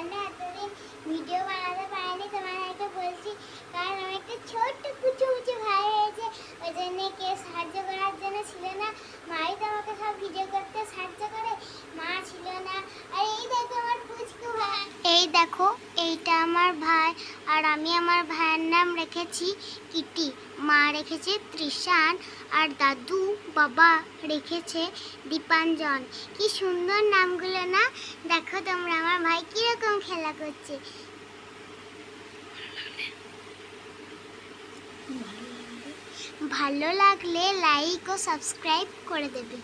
জন্য এতদিন ভিডিও বানাতে পারিনি? তোমাদেরকে বলছি, কারণ আমার একটা ছোট্ট কুচু কুচু ভাই হয়েছে। ওই জন্য কেউ সাহায্য করার জন্য ছিল না। মাই তো আমাকে সব ভিডিও করতে সাহায্য করে, মা ছিল না। আর এই দেখো আমার পুচকু ভাই। এই দেখো, এইটা আমার ভাই। আর আমি আমার ভাইয়ের নাম রেখেছি কিটি। মা রেখেছে ত্রিশান আর দাদু, বাবা রেখেছে দীপাঞ্জন। কি সুন্দর নামগুলো না দেখো তোমরা আমার ভাই খেলা করছে। ভালো লাগলে লাইক ও সাবস্ক্রাইব করে দেবে।